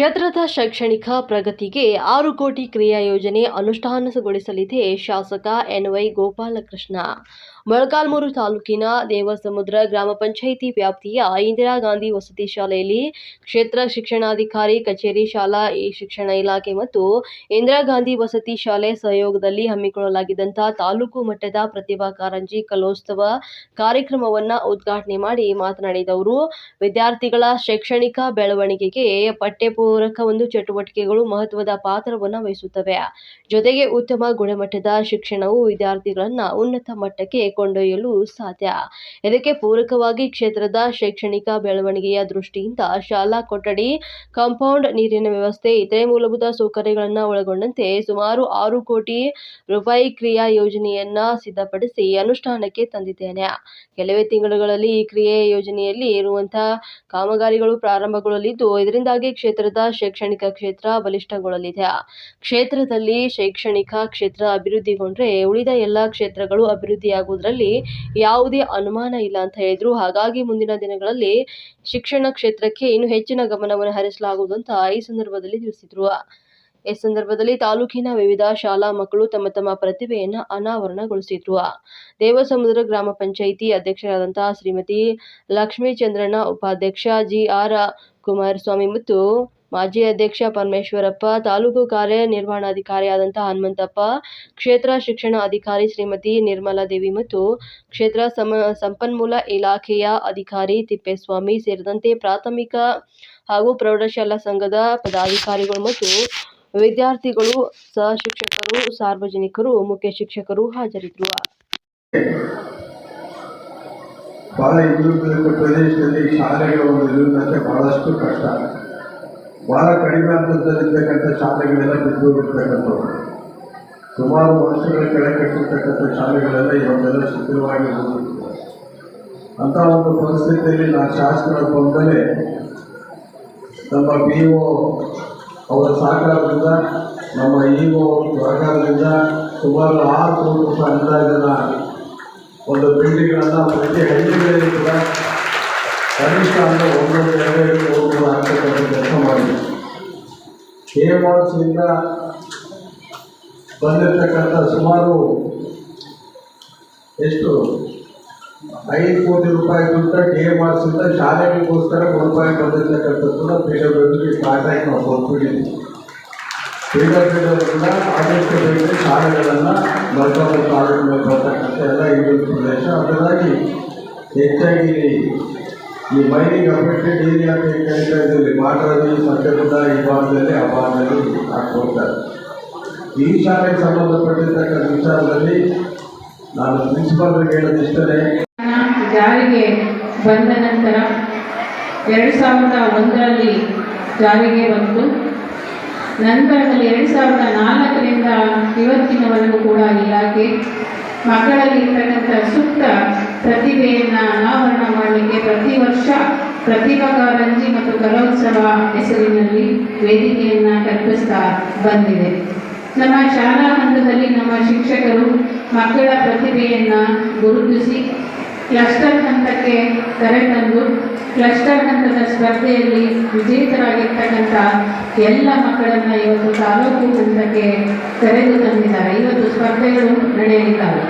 ಕ್ಷೇತ್ರದ ಶೈಕ್ಷಣಿಕ ಪ್ರಗತಿಗೆ ಆರು ಕೋಟಿ ಕ್ರಿಯಾ ಯೋಜನೆ ಅನುಷ್ಠಾನಗೊಳಿಸಲಿದೆ. ಶಾಸಕ ಎನ್ವೈ ಗೋಪಾಲಕೃಷ್ಣ. ಮೊಳಕಾಲ್ಮೂರು ತಾಲೂಕಿನ ದೇವಸಮುದ್ರ ಗ್ರಾಮ ಪಂಚಾಯಿತಿ ವ್ಯಾಪ್ತಿಯ ಇಂದಿರಾ ಗಾಂಧಿ ವಸತಿ ಶಾಲೆಯಲ್ಲಿ ಕ್ಷೇತ್ರ ಶಿಕ್ಷಣಾಧಿಕಾರಿ, ಕಚೇರಿ, ಶಾಲಾ ಶಿಕ್ಷಣ ಇಲಾಖೆ ಮತ್ತು ಇಂದಿರಾ ಗಾಂಧಿ ವಸತಿ ಶಾಲೆ ಸಹಯೋಗದಲ್ಲಿ ಹಮ್ಮಿಕೊಳ್ಳಲಾಗಿದ್ದಂಥ ತಾಲೂಕು ಮಟ್ಟದ ಪ್ರತಿಭಾ ಕಾರಂಜಿ ಕಲೋತ್ಸವ ಕಾರ್ಯಕ್ರಮವನ್ನ ಉದ್ಘಾಟನೆ ಮಾಡಿ ಮಾತನಾಡಿದವರು ವಿದ್ಯಾರ್ಥಿಗಳ ಶೈಕ್ಷಣಿಕ ಬೆಳವಣಿಗೆಗೆ ಪಠ್ಯಪೂರಕ ಒಂದು ಚಟುವಟಿಕೆಗಳು ಮಹತ್ವದ ಪಾತ್ರವನ್ನು ವಹಿಸುತ್ತವೆ. ಜೊತೆಗೆ ಉತ್ತಮ ಗುಣಮಟ್ಟದ ಶಿಕ್ಷಣವು ವಿದ್ಯಾರ್ಥಿಗಳನ್ನ ಉನ್ನತ ಮಟ್ಟಕ್ಕೆ ಕೊಂಡೊಯ್ಯಲು ಸಾಧ್ಯ. ಇದಕ್ಕೆ ಪೂರಕವಾಗಿ ಕ್ಷೇತ್ರದ ಶೈಕ್ಷಣಿಕ ಬೆಳವಣಿಗೆಯ ದೃಷ್ಟಿಯಿಂದ ಶಾಲಾ ಕೊಠಡಿ, ಕಾಂಪೌಂಡ್ ನೀರಿನ ವ್ಯವಸ್ಥೆ, ಇತರೆ ಮೂಲಭೂತ ಸೌಕರ್ಯಗಳನ್ನು ಒಳಗೊಂಡಂತೆ ಸುಮಾರು ಆರು ಕೋಟಿ ರೂಪಾಯಿ ಕ್ರಿಯಾ ಯೋಜನೆಯನ್ನ ಸಿದ್ಧಪಡಿಸಿ ಅನುಷ್ಠಾನಕ್ಕೆ ತಂದಿದ್ದೇನೆ. ಕೆಲವೇ ತಿಂಗಳುಗಳಲ್ಲಿ ಈ ಕ್ರಿಯೆ ಯೋಜನೆಯಲ್ಲಿ ಇರುವಂತಹ ಕಾಮಗಾರಿಗಳು ಪ್ರಾರಂಭಗೊಳ್ಳಲಿದ್ದು, ಇದರಿಂದಾಗಿ ಕ್ಷೇತ್ರದ ಶೈಕ್ಷಣಿಕ ಕ್ಷೇತ್ರ ಬಲಿಷ್ಠಗೊಳ್ಳಲಿದೆ. ಕ್ಷೇತ್ರದಲ್ಲಿ ಶೈಕ್ಷಣಿಕ ಕ್ಷೇತ್ರ ಅಭಿವೃದ್ಧಿಗೊಂಡ್ರೆ ಉಳಿದ ಎಲ್ಲ ಕ್ಷೇತ್ರಗಳು ಅಭಿವೃದ್ಧಿಯಾಗುವುದರಲ್ಲಿ ಯಾವುದೇ ಅನುಮಾನ ಇಲ್ಲ ಅಂತ ಹೇಳಿದ್ರು. ಹಾಗಾಗಿ ಮುಂದಿನ ದಿನಗಳಲ್ಲಿ ಶಿಕ್ಷಣ ಕ್ಷೇತ್ರಕ್ಕೆ ಇನ್ನು ಹೆಚ್ಚಿನ ಗಮನವನ್ನು ಹರಿಸಲಾಗುವುದು ಅಂತ ಈ ಸಂದರ್ಭದಲ್ಲಿ ತಿಳಿಸಿದ್ರು. ಈ ಸಂದರ್ಭದಲ್ಲಿ ತಾಲೂಕಿನ ವಿವಿಧ ಶಾಲಾ ಮಕ್ಕಳು ತಮ್ಮ ತಮ್ಮ ಪ್ರತಿಭೆಯನ್ನು ಅನಾವರಣಗೊಳಿಸಿದ್ರು. ದೇವಸಮುದ್ರ ಗ್ರಾಮ ಪಂಚಾಯಿತಿ ಅಧ್ಯಕ್ಷರಾದಂತಹ ಶ್ರೀಮತಿ ಲಕ್ಷ್ಮೀ ಚಂದ್ರಣ್ಣ ಉಪಾಧ್ಯಕ್ಷ ಜಿ ಆರ್ ಕುಮಾರಸ್ವಾಮಿ ಮತ್ತು ಮಾಜಿ ಅಧ್ಯಕ್ಷ ಪರಮೇಶ್ವರಪ್ಪ, ತಾಲೂಕು ಕಾರ್ಯನಿರ್ವಹಣಾಧಿಕಾರಿಯಾದಂಥ ಹನುಮಂತಪ್ಪ, ಕ್ಷೇತ್ರ ಶಿಕ್ಷಣ ಅಧಿಕಾರಿ ಶ್ರೀಮತಿ ನಿರ್ಮಲಾ ದೇವಿ ಮತ್ತು ಕ್ಷೇತ್ರ ಸಮ, ಸಂಪನ್ಮೂಲ ಇಲಾಖೆಯ ಅಧಿಕಾರಿ ತಿಪ್ಪೇಸ್ವಾಮಿ ಸೇರಿದಂತೆ ಪ್ರಾಥಮಿಕ ಹಾಗೂ ಪ್ರೌಢಶಾಲಾ ಸಂಘದ ಪದಾಧಿಕಾರಿಗಳು ಮತ್ತು ವಿದ್ಯಾರ್ಥಿಗಳು ಸಹ ಶಿಕ್ಷಕರು ಸಾರ್ವಜನಿಕರು, ಮುಖ್ಯ ಶಿಕ್ಷಕರು ಹಾಜರಿದ್ದರು. ಬಹಳ ಹಿಂದುಳಿದ ಪ್ರದೇಶದಲ್ಲಿ ಶಾಲೆಗಳ ಬಹಳಷ್ಟು ಕಷ್ಟ. ಭಾಳ ಕಡಿಮೆ ಹಂತದಲ್ಲಿರ್ತಕ್ಕಂಥ ಶಾಲೆಗಳೆಲ್ಲ ಬಿದ್ದು ಹೋಗಿರ್ತಕ್ಕಂಥವು ಸುಮಾರು ವರ್ಷಗಳ ಕೆಳಗೆ ಕಟ್ಟಿರ್ತಕ್ಕಂಥ ಶಾಲೆಗಳೆಲ್ಲ ಇವತ್ತೆಲ್ಲ ಶಿಥಿಲವಾಗಿ ಹೋಗಿರ್ತವೆ ಅಂಥ ಒಂದು ಪರಿಸ್ಥಿತಿಯಲ್ಲಿ ನಾ ಶಾಸಕರ ಬಂದಲೇ ನಮ್ಮ ಬಿ ಒ ಅವರ ಸಹಕಾರದಿಂದ, ನಮ್ಮ ಇ ಒ ಸಹಕಾರದಿಂದ ಸುಮಾರು ಆರು ಕೋಟಿ ರೂಪಾಯಿ ಅಂದಾಜಿನ ಒಂದು ಬಿಲ್ಡಿಂಗ್ಗಳನ್ನು ಪ್ರತಿ ಹಳ್ಳಿಗಳಲ್ಲಿ ಕೂಡ ಕನಿಷ್ಠ ಅಂದರೆ ಒಂದೊಂದು ಎರಡು ಕೋಟಿ ಆಗ್ತಕ್ಕಂಥ ಕೆ ಇಂದ ಬಂದಿರತಕ್ಕಂಥ ಸುಮಾರು ಎಷ್ಟು? ಐದು ಕೋಟಿ ರೂಪಾಯಿ ಕೆ ಎಂ ಇಂದ ಶಾಲೆಗಳಿಗೋಸ್ಕರ ರೂಪಾಯಿ ಬಂದಿರತಕ್ಕಂಥದ್ದು ಕೂಡ ಪಿ ಡಬ್ಲ್ಯೂ ಸ್ಟಾರ್ಟ್ ಆಗಿ ನಾವು ಕೊಟ್ಬಿಟ್ಟಿದ್ದೀವಿ ಪಿ ಡಬ್ಲ್ಯೂ ಕೂಡ ಆದಷ್ಟು ಬೇಗ ಶಾಲೆಗಳನ್ನು ಮಲ್ಕಾಪುರ ತಾಲೂಕಿನಲ್ಲಿ ಬರ್ತಕ್ಕಂಥ ಎಲ್ಲ ಹಿಂದುಳಿದ ಪ್ರದೇಶ. ಅದರಾಗಿ ಹೆಚ್ಚಾಗಿ ಈ ಮೈನಿಂಗ್ ಅಫೆಕ್ಟೆಡ್ ಏರಿಯಾ ಅಂತ ಕರೀತಾ ಇದ್ದೀವಿ. ಮಾಟರದಿ ಸತ್ಯಗುಡ್ಡ ಈ ಭಾಗದಲ್ಲಿ, ಆ ಭಾಗದಲ್ಲಿ ಹಾಕ್ಕೊಳ್ತಾರೆ ಈ ಶಾಲೆಗೆ ಸಂಬಂಧಪಟ್ಟಿರ್ತಕ್ಕಂಥ ವಿಚಾರದಲ್ಲಿ ನಾನು ಪ್ರಿನ್ಸಿಪಾಲ್ರಿಗೆ ಹೇಳೋದಿಷ್ಟೇ ಜಾರಿಗೆ ಬಂದ ನಂತರ ಎರಡು ಸಾವಿರದ ಒಂದರಲ್ಲಿ ಜಾರಿಗೆ ಬಂತು ನಂತರದಲ್ಲಿ ಎರಡು ಸಾವಿರದ ನಾಲ್ಕರಿಂದ ಇವತ್ತಿನವರೆಗೂ ಕೂಡ ಇಲಾಖೆ ಮಕ್ಕಳಲ್ಲಿ ಇರ್ತಕ್ಕಂಥ ಪ್ರತಿಭಾ ಕಾರಂಜಿ ಮತ್ತು ಕಲೋತ್ಸವ ಹೆಸರಿನಲ್ಲಿ ವೇದಿಕೆಯನ್ನು ಕಲ್ಪಿಸ್ತಾ ಬಂದಿದೆ. ನಮ್ಮ ಶಾಲಾ ಹಂತದಲ್ಲಿ ನಮ್ಮ ಶಿಕ್ಷಕರು ಮಕ್ಕಳ ಪ್ರತಿಭೆಯನ್ನು ಗುರುತಿಸಿ ಕ್ಲಸ್ಟರ್ ಹಂತಕ್ಕೆ ಕರೆತಂದು ಕ್ಲಸ್ಟರ್ ಹಂತದ ಸ್ಪರ್ಧೆಯಲ್ಲಿ ವಿಜೇತರಾಗಿರ್ತಕ್ಕಂಥ ಎಲ್ಲ ಮಕ್ಕಳನ್ನು ಇವತ್ತು ತಾಲೂಕು ಹಂತಕ್ಕೆ ಕರೆದು ತಂದಿದ್ದಾರೆ. ಇವತ್ತು ಸ್ಪರ್ಧೆಗಳು ನಡೆಯಲಿದ್ದಾವೆ.